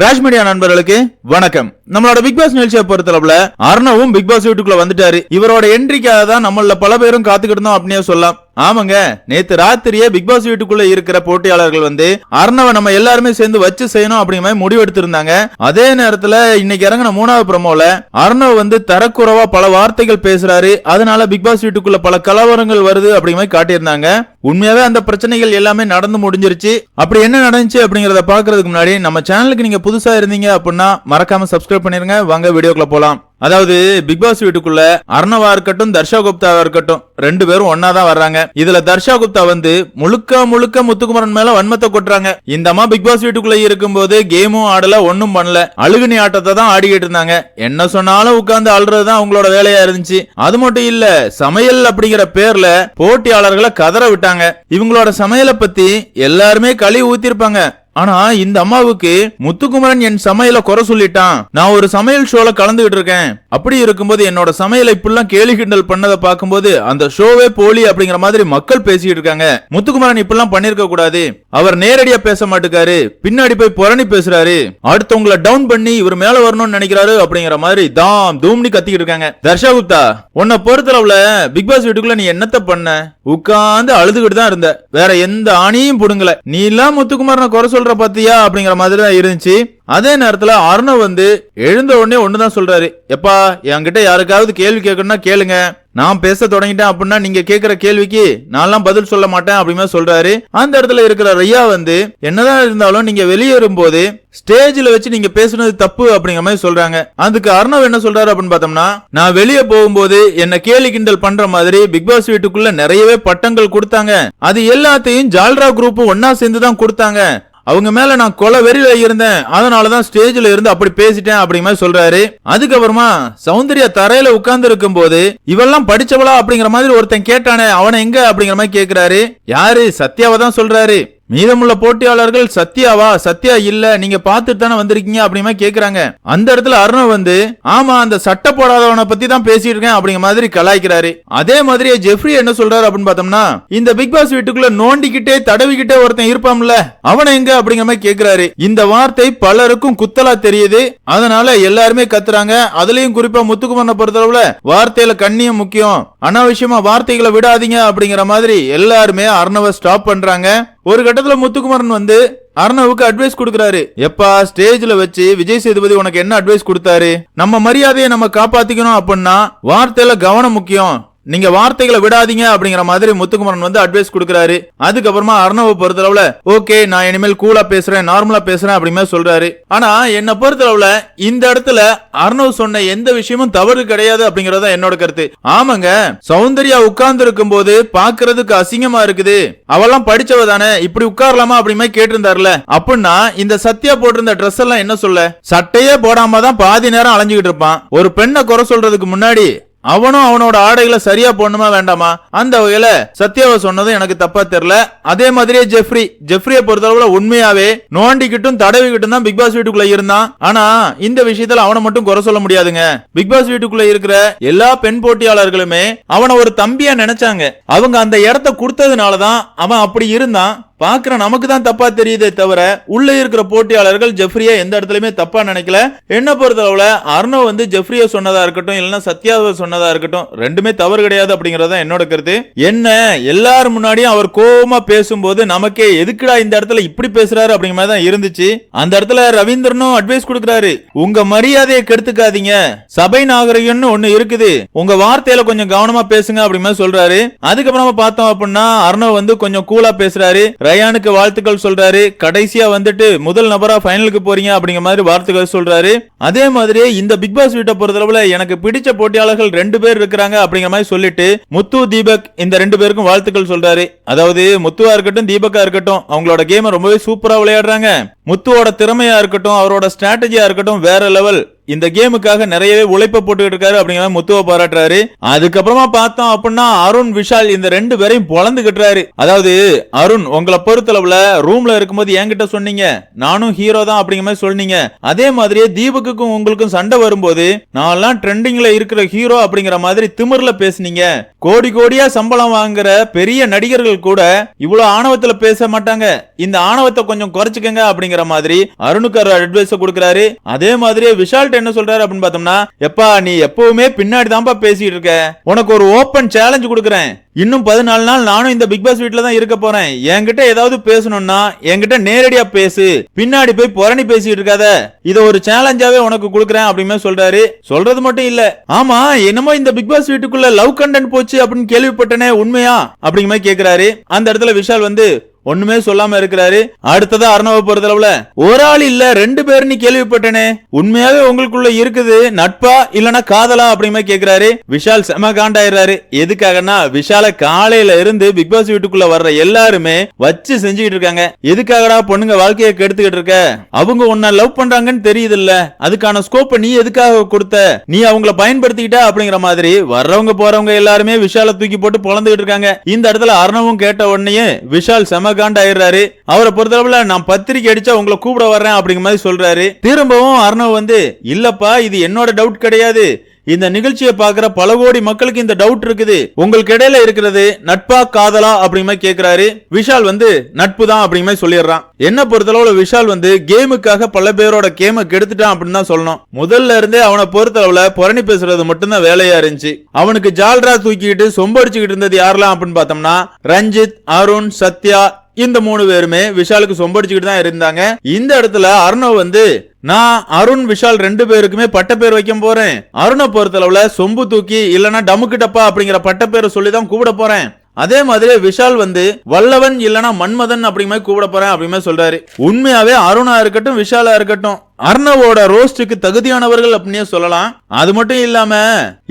Raj media நண்பர்களுக்கு வணக்கம். நம்மளோட பிக் பாஸ் நிகழ்ச்சியை பொறுத்தளவுல அர்ணவும் பிக் பாஸ் வீட்டுக்குள்ள வந்துட்டாரு. இவரோட என்ட்ரிக்காக தான் நம்மள பல பேரும் காத்துக்கிட்டு இருந்தோம் அப்படின்னே சொல்லலாம். ஆமாங்க நேத்து ராத்திரியே பிக் பாஸ் வீட்டுக்குள்ள இருக்கிற போட்டியாளர்கள் வந்து அர்ணவை நம்ம எல்லாருமே சேர்ந்து வச்சு செய்யணும் அப்படிங்கிற மாதிரி முடிவெடுத்திருந்தாங்க அதே நேரத்துல இன்னைக்கு இறங்கின மூணாவது ப்ரோமோல அர்ணவ் வந்து தரக்குறவா பல வார்த்தைகள் பேசுறாரு. அதனால பிக் பாஸ் வீட்டுக்குள்ள பல கலவரங்கள் வருது அப்படிங்கிற மாதிரி காட்டியிருந்தாங்க. உண்மையாவே அந்த பிரச்சனைகள் எல்லாமே நடந்து முடிஞ்சிருச்சு. அப்படி என்ன நடந்துச்சு அப்படிங்கறத பாக்குறதுக்கு முன்னாடி நம்ம சேனலுக்கு நீங்க புதுசா இருந்தீங்க அப்படின்னா மறக்காம சப்ஸ்கிரைப் பண்ணிருங்க. வாங்க வீடியோக்குள்ள போலாம். அதாவது பிக் பாஸ் வீட்டுக்குள்ள அர்ணவா இருக்கட்டும் தர்ஷா குப்தாவா இருக்கட்டும் ரெண்டு பேரும் ஒன்னா தான் வர்றாங்க. இதுல தர்ஷா குப்தா வந்து முழுக்க முழுக்க முத்துக்குமரன் மேல வன்மத்தை கொட்டுறாங்க. இந்த அம்மா பிக் பாஸ் வீட்டுக்குள்ள இருக்கும்போது கேமும் ஆடல ஒன்னும் பண்ணல. அழுகுனி ஆட்டத்தை தான் ஆடிக்கிட்டு இருந்தாங்க. என்ன சொன்னாலும் உட்கார்ந்து ஆள்றதுதான் அவங்களோட வேலையா இருந்துச்சு. அது மட்டும் இல்ல சமையல் அப்படிங்கிற பேர்ல போட்டியாளர்களை கதற விட்டாங்க. இவங்களோட சமையலை பத்தி எல்லாருமே களி ஊத்திருப்பாங்க ஆனா இந்த அம்மாவுக்கு முத்துக்குமரன் என் சமையல குறை சொல்லிட்டான். நான் ஒரு சமையல் ஷோல கலந்துகிட்டு இருக்கேன். அப்படி இருக்கும்போது என்னோட சமையலை இப்படிலாம் கேலி கிண்டல் பண்ணதை பார்க்கும்போது அந்த ஷோவே போலி அப்படிங்கிற மாதிரி மக்கள் பேசிட்டு இருக்காங்க. முத்துக்குமரன் இப்படிலாம் பண்ணிருக்க கூடாது. அவர் நேரடியா பேச மாட்டுக்காரு. பின்னாடி போய் புரணி பேசுறாரு. அடுத்தவங்கள டவுன் பண்ணி இவர் மேல வரணும்னு நினைக்கிறாரு அப்படிங்கிற மாதிரி தாம் தூம்னி கத்திக்கிட்டு இருக்காங்க. தர்ஷா குப்தா உன்னை பொறுத்தளவுல பிக் பாஸ் வீட்டுக்குள்ள நீ என்னத்த பண்ண? உட்கார்ந்து அழுதுகிட்டு தான் இருந்த. வேற எந்த ஆணியும் புடுங்கல. நீ எல்லாம் முத்துக்குமாரனை குறை சொல்ற பத்தியா அப்படிங்கிற மாதிரி தான் இருந்துச்சு. அதே நேரத்துல அருணவ் வந்து எழுந்த உடனே ஒண்ணுதான் சொல்றாரு. எப்பா என்கிட்ட யாருக்காவது கேள்வி கேட்கணும்னா கேளுங்க. நான் பேச தொடங்கிட்டேன் அப்படின்னா நீங்க கேக்குற கேள்விக்கு நான்லாம் பதில் சொல்ல மாட்டேன் அப்படிமே சொல்றாரு. அந்த இடத்துல இருக்கிற ரையா வந்து என்னதான் இருந்தாலும் நீங்க வெளியேறும் போது ஸ்டேஜ்ல வச்சு நீங்க பேசுனது தப்பு அப்படிங்கிற மாதிரி சொல்றாங்க. அதுக்கு அர்ணவ் என்ன சொல்றாரு அப்படின்னு பார்த்தோம்னா நான் வெளியே போகும்போது என்ன கேலி கிண்டல் பண்ற மாதிரி பிக் பாஸ் வீட்டுக்குள்ள நிறையவே பட்டங்கள் கொடுத்தாங்க. அது எல்லாத்தையும் ஜால்ரா குரூப் ஒன்னா சேர்ந்து தான் கொடுத்தாங்க. அவங்க மேல நான் கொலை வெறியில இருந்தேன். அதனாலதான் ஸ்டேஜ்ல இருந்து அப்படி பேசிட்டேன் அப்படிங்கிற மாதிரி சொல்றாரு. அதுக்கப்புறமா சௌந்தர்யா தரையில உட்கார்ந்து இருக்கும் போது இவெல்லாம் படிச்சவளா? அப்படிங்கிற மாதிரி ஒருத்தன் கேட்டானே அவனை எங்க? அப்படிங்கிற மாதிரி கேக்குறாரு. யாரு? சத்யாவை தான் சொல்றாரு. மீதமுள்ள போட்டியாளர்கள் சத்யாவா? சத்யா இல்ல. நீங்க பாத்துட்டு தானே வந்திருக்கீங்க? அப்படிமா கேக்குறாங்க. அந்த இடத்துல அருண் வந்து ஆமா அந்த சட்டை போடாதவனை பத்தி தான் பேசிட்டு இருக்கேன் அப்படிங்கிற மாதிரி கலாய்க்கிறாரு. அதே மாதிரி ஜெஃப்ரி என்ன சொல்றாரு அப்படின்னு பார்த்தோம்னா இந்த பிக் பாஸ் வீட்டுக்குள்ள நோண்டிக்கிட்டே தடவிக்கிட்டே ஒருத்தன் இருப்பான்ல அவனை எங்க? அப்படிங்கிற மாதிரி கேக்குறாரு. இந்த வார்த்தை பலருக்கும் குத்தலா தெரியுது. அதனால எல்லாருமே கத்துறாங்க. அதுலயும் குறிப்பா முத்துக்குமரனை பொறுத்தளவுல வார்த்தையில கண்ணியம் முக்கியம். அனாவசியமா வார்த்தைகளை விடாதீங்க அப்படிங்கிற மாதிரி எல்லாருமே அர்ணவை ஸ்டாப் பண்றாங்க. ஒரு கட்டத்துல முத்துக்குமரன் வந்து அர்ணவுக்கு அட்வைஸ் கொடுக்கறாரு. எப்பா ஸ்டேஜ்ல வச்சு விஜய் சேதுபதி உனக்கு என்ன அட்வைஸ் கொடுத்தாரு? நம்ம மரியாதையை நம்ம காப்பாத்திக்கணும் அப்படின்னா வார்த்தையில கவனம் முக்கியம். நீங்க வார்த்தைகளை விடாதீங்க அப்படிங்கிற மாதிரி முத்துக்குமரன் வந்து அட்வைஸ் கொடுக்கறாரு. அதுக்கப்புறமா அர்ணவை பொறுத்தளவுல ஓகே நான் இனிமேல் கூலா பேசுறேன் நார்மலா பேசுறேன் அப்படிமே சொல்றாரு. ஆனா என்ன பொறுத்தளவுல இந்த இடத்துல அர்ணவ் சொன்ன எந்த விஷயமும் தவறு கிடையாது அப்படிங்கறத என்னோட கருத்து. ஆமாங்க சௌந்தர்யா உட்கார்ந்து இருக்கும் போது பாக்குறதுக்கு அசிங்கமா இருக்குது. அவெல்லாம் படிச்சவ தானே இப்படி உட்காரலாமா அப்படிமே கேட்டிருந்தாருல. அப்படின்னா இந்த சத்யா போட்டிருந்த ட்ரெஸ் எல்லாம் என்ன சொல்ல? சட்டையே போடாம தான் பாதி நேரம் அலைஞ்சுக்கிட்டு இருப்பான். ஒரு பெண்ணை குறை சொல்றதுக்கு முன்னாடி அவனும் அவனோட ஆடைகளை சரியா போடணுமா வேண்டாமா? அந்த வகையில சத்யாவை சொன்னதும் எனக்கு தப்பா தெரியல. அதே மாதிரியே ஜெஃப்ரி. ஜெஃப்ரியை பொறுத்தளவுல உண்மையாவே நோண்டிக்கிட்டும் தடவிக்கிட்டும் தான் பிக் பாஸ் வீட்டுக்குள்ள இருந்தான். ஆனா இந்த விஷயத்துல அவனை மட்டும் குறை சொல்ல முடியாதுங்க. பிக் பாஸ் வீட்டுக்குள்ள இருக்கிற எல்லா பெண் போட்டியாளர்களுமே அவனை ஒரு தம்பியா நினைச்சாங்க. அவங்க அந்த இடத்த கொடுத்ததுனாலதான் அவன் அப்படி இருந்தான். பாக்குற நமக்கு தான் தப்பா தெரியுதே தவிர உள்ள இருக்கிற போட்டியாளர்கள் ஜெஃப்ரியா எந்த இடத்துலயுமே தப்பா நினைக்கல. என்ன பொறுத்தளவுல அர்ணவ் வந்து ஜெஃப்ரியா சொன்னதா இருக்கட்டும் இல்லைன்னா சத்யாவை சொன்னதா இருக்கட்டும் ரெண்டுமே தவறு கிடையாது அப்படிங்கறத என்னோட கருத்து. என்ன எல்லாரும் முன்னாடியும் அவர் கோபமா பேசும்போது நமக்கே எதுக்குடா இந்த இடத்துல இப்படி பேசுறாரு அப்படிங்கிற மாதிரி தான் இருந்துச்சு. அந்த இடத்துல ரவீந்திரனும் அட்வைஸ் கொடுக்குறாரு. உங்க மரியாதையை கெடுத்துக்காதீங்க. சபை நாகரிகம்னு ஒண்ணு இருக்குது. உங்க வார்த்தையில கொஞ்சம் கவனமா பேசுங்க அப்படிங்கிற மாதிரி சொல்றாரு. அதுக்கப்புறமா பார்த்தோம் அப்படின்னா அர்ணவ் வந்து கொஞ்சம் கூலா பேசுறாரு. ரயானுக்கு வாழ்த்துக்கள் சொல்றாரு. கடைசியா வந்துட்டு முதல் நபரா ஃபைனலுக்கு போறீங்க அப்படிங்கிற மாதிரி வாழ்த்துக்கள் சொல்றாரு. அதே மாதிரி இந்த பிக் பாஸ் வீட்டை பொறுத்தளவுல எனக்கு பிடிச்ச போட்டியாளர்கள் ரெண்டு பேர் இருக்கிறாங்க அப்படிங்கிற மாதிரி சொல்லிட்டு முத்து தீபக் இந்த ரெண்டு பேருக்கும் வாழ்த்துக்கள் சொல்றாரு. அதாவது முத்துவா இருக்கட்டும் தீபக்கா இருக்கட்டும் அவங்களோட கேமை ரொம்பவே சூப்பரா விளையாடுறாங்க. முத்துவோட திறமையா இருக்கட்டும் அவரோட ஸ்ட்ராட்டஜியா இருக்கட்டும் வேற லெவல் இந்த கேமுக்காக நிறையவே உழைப்ப போட்டுக்கிட்டு இருக்காரு அப்படிங்கிற முத்துவை பாராட்டுறாரு. அதுக்கப்புறமா பார்த்தோம் அப்படின்னா அருண் விஷால் இந்த ரெண்டு பேரையும் பொழந்துகிட்டுறாரு அதாவது அருண் உங்களை பொறுத்தளவுல ரூம்ல இருக்கும்போது என்கிட்ட சொன்னீங்க. நானும் ஹீரோ தான் அப்படிங்கிற மாதிரி சொன்னீங்க. அதே மாதிரியே தீபக்குக்கும் உங்களுக்கும் சண்டை வரும்போது நான் ட்ரெண்டிங்ல இருக்கிற ஹீரோ அப்படிங்கிற மாதிரி திமிர்ல பேசுனீங்க. கோடி கோடியா சம்பளம் வாங்குற பெரிய நடிகர்கள் கூட இவ்வளவு ஆணவத்துல பேச மாட்டாங்க. இந்த ஆணவத்தை கொஞ்சம் குறைச்சுக்கங்க அப்படிங்கிற மாதிரி அருணுக்கு அட்வைஸ் கொடுக்கிறாரு. அதே மாதிரி விஷால் என்ன சொல்றாரு அப்படின்னு பார்த்தோம்னா எப்பா நீ எப்பவுமே பின்னாடி தான்ப்பா பேசிட்டு இருக்க. உனக்கு ஒரு ஓப்பன் சேலஞ்ச் கொடுக்குறேன். இன்னும் பதினாலு நாள் நானும் இந்த பிக் பாஸ் வீட்ல தான் இருக்க போறேன். என்கிட்ட ஏதாவது பேசணும்னா என்கிட்ட நேரடியா பேசு. பின்னாடி போய் புரணி பேசிட்டு இருக்காத. இத ஒரு சேலஞ்சாவே உனக்கு கொடுக்குறேன் அப்படின்னு சொல்றாரு. சொல்றது மட்டும் இல்ல. ஆமா என்னமோ இந்த பிக் பாஸ் வீட்டுக்குள்ள லவ் கண்டென்ட் போச்சு அப்படின்னு கேள்விப்பட்டனே உண்மையா? அப்படிங்கிற மாதிரி கேக்குறாரு. அந்த இடத்துல விஷால் வந்து ஒண்ணுமே சொல்லாம இருக்கிறாரு. அடுத்ததா அர்ணவ பொறுத்தளவுல ஒரு ஆள் இல்ல ரெண்டு பேர்னு கேள்விப்பட்டேனே. உண்மையாவே உங்களுக்குள்ள இருக்குது நட்பா இல்லனா காதலா அப்படிமே கேக்குறாரு. விஷால் செம காண்டாயிடுறாரு. எதுக்காகனா விஷால காலையில இருந்து பிக் பாஸ் வீட்டுக்குள்ள வர்ற எல்லாருமே வச்சு செஞ்சுக்கிட்டு இருக்காங்க. எதுக்காகடா பொண்ணுங்க வாழ்க்கையை கெடுத்துக்கிட்டு இருக்க? அவங்க உன்னை லவ் பண்றாங்கன்னு தெரியுது இல்ல அதுக்கான ஸ்கோப்ப நீ எதுக்காக கொடுத்த? நீ அவங்கள பயன்படுத்திக்கிட்ட அப்படிங்கிற மாதிரி வர்றவங்க போறவங்க எல்லாருமே விஷால தூக்கி போட்டு பொழந்துகிட்டு இருக்காங்க. இந்த இடத்துல அர்ணவும் கேட்ட உடனே விஷால் செம காண்டாயிடுறாரு. அவரை பொறுத்தளவுல நான் பத்திரிக்கை அடிச்சா உங்களை கூப்பிட வர்றேன் அப்படிங்கிற மாதிரி சொல்றாரு. திரும்பவும் அர்ணவ் வந்து இல்லப்பா இது என்னோட டவுட் கிடையாது. இந்த நிகழ்ச்சியை பாக்குற பல கோடி மக்களுக்கு இந்த டவுட் இருக்குது. உங்களுக்கு இடையில இருக்கிறது நட்பா காதலா? அப்படிங்கிற கேக்குறாரு. விஷால் வந்து நட்பு தான் அப்படிங்கிற மாதிரி சொல்லிடுறான். என்ன பொறுத்தளவுல விஷால் வந்து கேமுக்காக பல பேரோட கேமை கெடுத்துட்டான் அப்படின்னு தான் சொல்லணும். முதல்ல இருந்தே அவனை பொறுத்தளவுல புரணி பேசுறது மட்டும்தான் வேலையா இருந்துச்சு. அவனுக்கு ஜால்ரா தூக்கிட்டு சொம்படிச்சுக்கிட்டு இருந்தது யாரெல்லாம் அப்படின்னு பார்த்தோம்னா ரஞ்சித் அருண் சத்யா இந்த மூணு பேருமே விஷாலுக்கு சொம்படிச்சுக்கிட்டு தான் இருந்தாங்க. இந்த இடத்துல அருணவ் வந்து நான் அருண் விஷால் ரெண்டு பேருக்குமே பட்டப்பேர் வைக்க போறேன். அருணை பொறுத்தளவுல சொம்பு தூக்கி இல்லனா டமுக்கு டப்பா அப்படிங்கிற பட்டப்பேரை சொல்லி தான் கூப்பிட போறேன். அதே மாதிரி விஷால் வந்து வல்லவன் இல்லனா மன்மதன் அப்படிங்கிற மாதிரி கூப்பிட போறேன் அப்படிங்கிற சொல்றாரு. உண்மையாவே அருணா இருக்கட்டும் விஷாலா இருக்கட்டும் அர்ணவோட ரோஸ்டுக்கு தகுதியானவர்கள் அப்படின்னே சொல்லலாம். அது மட்டும் இல்லாம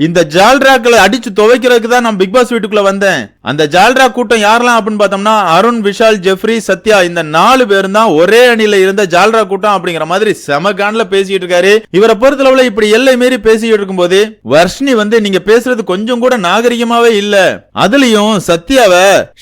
இந்த ஜால்ராக்களை அடிச்சு துவைக்கிறதுக்கு தான் நான் பிக் பாஸ் வீட்டுக்குள்ள வந்தேன். அந்த ஜால்ரா கூட்டம் யாரெல்லாம் அப்படின்னு பார்த்தோம்னா அருண் விஷால் ஜெஃப்ரி சத்யா இந்த நாலு பேரும் தான் ஒரே அணியில இருந்த ஜால்ரா கூட்டம் அப்படிங்கிற மாதிரி செம கான்ல பேசிட்டு இருக்காரு. இவரை பொறுத்தளவுல இப்படி எல்லை மீறி பேசிட்டு இருக்கும்போது வர்ஷினி வந்து நீங்க பேசுறது கொஞ்சம் கூட நாகரிகமாவே இல்ல. அதுலயும் சத்யாவ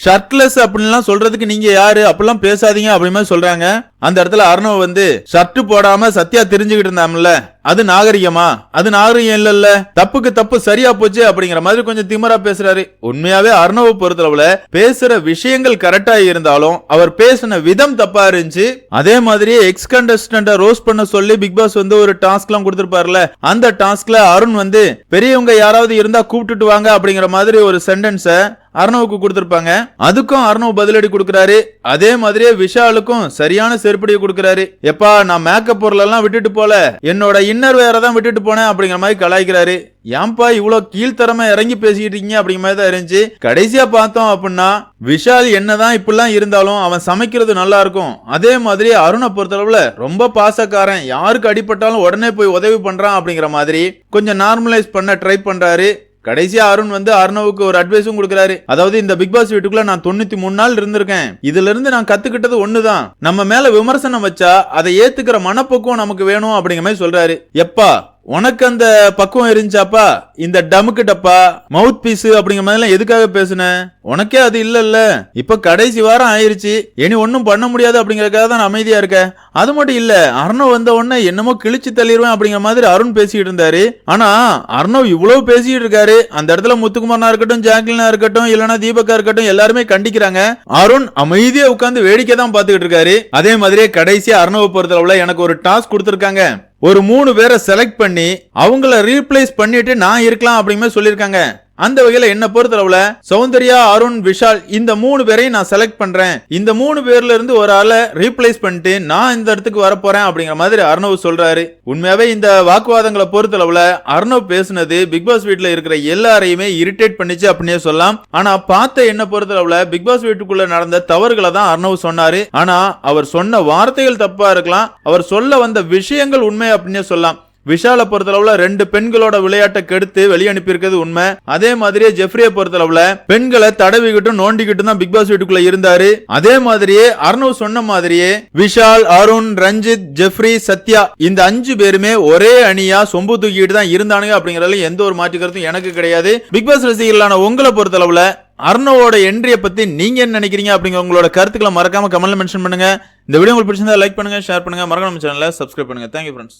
ஷர்ட்லெஸ் அப்படின்லாம் சொல்றதுக்கு நீங்க யாரு? அப்படிலாம் பேசாதீங்க அப்படின்னு சொல்றாங்க. அந்த இடத்துல அர்ணவ் வந்து ஷர்ட் போடாம சத்யா தெரிஞ்சுக்கிட்டு இருந்தாம்ல அது நாகரிகமா? அது நாகரிகம் இல்லல்ல. தப்புக்கு தப்பு சரியா போச்சு அப்படிங்கிற மாதிரி கொஞ்சம் திமரா பேசுறாரு. உண்மையாவே அர்ணவ பொறுத்தளவுல பேசுற விஷயங்கள் கரெக்டா இருந்தாலும் அவர் பேசின விதம் தப்பா இருந்துச்சு. அதே மாதிரி எக்ஸ் கண்டஸ்டன்ட ரோஸ் பண்ண சொல்லி பிக் பாஸ் வந்து ஒரு டாஸ்க் எல்லாம் கொடுத்திருப்பாருல. அந்த டாஸ்க்ல அருண் வந்து பெரியவங்க யாராவது இருந்தா கூப்பிட்டுட்டு வாங்க அப்படிங்கிற மாதிரி ஒரு சென்டென்ஸ அர்ணவுக்கு கொடுத்திருப்பாங்க. அதுக்கும் அர்ணவ் பதிலடி கொடுக்கறாரு. அதே மாதிரியே விஷாலுக்கும் சரியான செருப்படியை கொடுக்கறாரு. எப்பா நான் மேக்கப் பொருள் எல்லாம் விட்டுட்டு போல. என்னோட இன்னர் வேற தான் விட்டுட்டு போனேன் அப்படிங்கிற மாதிரி கலாய்க்கிறாரு. ஏன்பா இவ்வளவு கீழ்த்தரமா இறங்கி பேசிக்கிட்டு இருக்கீங்க அப்படிங்கிற மாதிரி தான் இருந்துச்சு. கடைசியா பார்த்தோம் அப்படின்னா விஷால் என்னதான் இப்படிலாம் இருந்தாலும் அவன் சமைக்கிறது நல்லா இருக்கும். அதே மாதிரி அருணை பொறுத்தளவுல ரொம்ப பாசக்காரன். யாருக்கு அடிபட்டாலும் உடனே போய் உதவி பண்றான் அப்படிங்கிற மாதிரி கொஞ்சம் நார்மலைஸ் பண்ண ட்ரை பண்றாரு. கடைசியா அருண் வந்து அர்ணவுக்கு ஒரு அட்வைஸும் கொடுக்குறாரு. அதாவது இந்த பிக் பாஸ் வீட்டுக்குள்ள நான் தொண்ணூத்தி மூணு நாள் இருந்திருக்கேன். இதுல இருந்து நான் கத்துக்கிட்டது ஒண்ணுதான். நம்ம மேல விமர்சனம் வச்சா அதை ஏத்துக்கிற மனப்பக்குவம் நமக்கு வேணும் அப்படிங்கிற மாதிரி சொல்றாரு. எப்பா உனக்கு அந்த பக்குவம் இருந்துச்சாப்பா? இந்த டமுக்கு டப்பா மவுத் பீஸ் அப்படிங்கிற மாதிரிலாம் எதுக்காக பேசுன? உனக்கே அது இல்லைல்ல. இப்ப கடைசி வாரம் ஆயிருச்சு. இனி ஒன்னும் பண்ண முடியாது அப்படிங்கறக்காக தான் நான் அமைதியா இருக்க அது மட்டும் இல்ல அர்ணவ் வந்த உடனே என்னமோ கிழிச்சு தள்ளிடுவேன் அப்படிங்கிற மாதிரி அருண் பேசிட்டு இருந்தாரு. ஆனா அர்ணவ் இவ்வளவு பேசிட்டு இருக்காரு. அந்த இடத்துல முத்துக்குமாரனா இருக்கட்டும் ஜாக்லினா இருக்கட்டும் இல்லனா தீபக்கா இருக்கட்டும் எல்லாருமே கண்டிக்கிறாங்க. அருண் அமைதியா உட்காந்து வேடிக்கை தான் பாத்துக்கிட்டு இருக்காரு. அதே மாதிரியே கடைசியா அர்ணவ பொறுத்தளவுல எனக்கு ஒரு டாஸ்க் கொடுத்துருக்காங்க. ஒரு மூணு பேரை செலக்ட் பண்ணி அவங்கள ரீப்ளேஸ் பண்ணிட்டு நான் இருக்கலாம் அப்படிங்கிற சொல்லியிருக்காங்க. அந்த வகையில என்ன பொறுத்தளவுல சௌந்தர்யா அருண் விஷால் இந்த மூணு பேரையும் நான் செலக்ட் பண்றேன். இந்த மூணு பேர்ல இருந்து ஒரு ஆளை ரீப்ளேஸ் பண்ணிட்டு நான் இந்த இடத்துக்கு வரப்போறேன் அப்படிங்கிற மாதிரி அர்ணவ் சொல்றாரு. உண்மையாவே இந்த வாக்குவாதங்களை பொறுத்தளவுல அர்ணவ் பேசுனது பிக் பாஸ் வீட்டுல இருக்கிற எல்லாரையுமே இரிட்டேட் பண்ணிச்சு அப்படின்னே சொல்லலாம். ஆனா பார்த்த என்ன பொறுத்தளவுல பிக் பாஸ் வீட்டுக்குள்ள நடந்த தவறுகளை தான் அர்ணவ் சொன்னாரு. ஆனா அவர் சொன்ன வார்த்தைகள் தப்பா இருக்கலாம். அவர் சொல்ல வந்த விஷயங்கள் உண்மை அப்படின்னே சொல்லலாம். விஷாலை பொறுத்தளவுல ரெண்டு பெண்களோட விளையாட்டை கெடுத்து வெளிய அனுப்பியிருக்கிறது உண்மை. அதே மாதிரியே ஜெஃப்ரியை பொறுத்தளவுல பெண்களை தடவிக்கிட்டும் நோண்டிக்கிட்டும் தான் பிக் பாஸ் வீட்டுக்குள்ள இருந்தாரு. அதே மாதிரியே அர்ணவ் சொன்ன மாதிரியே விஷால் அருண் ரஞ்சித் ஜெஃப்ரி சத்யா இந்த அஞ்சு பேருமே ஒரே அணியா சொம்பு தூக்கிட்டு தான் இருந்தானுங்க அப்படிங்கறதுல எந்த ஒரு மாற்று கருத்தும் எனக்கு கிடையாது. பிக் பாஸ் ரசிகர்களான உங்களை பொறுத்தளவுல அர்ணவோட என்ட்ரியை பத்தி நீங்க என்ன நினைக்கிறீங்க அப்படிங்கிற உங்களோட கருத்துக்களை மறக்காம கமெண்ட்ல மென்ஷன் பண்ணுங்க. இந்த வீடியோ உங்களுக்கு பிடிச்சிருந்தா லைக் பண்ணுங்க ஷேர் பண்ணுங்க. மறக்காம சேனலை சப்ஸ்கிரைப் பண்ணுங்க. Thank you friends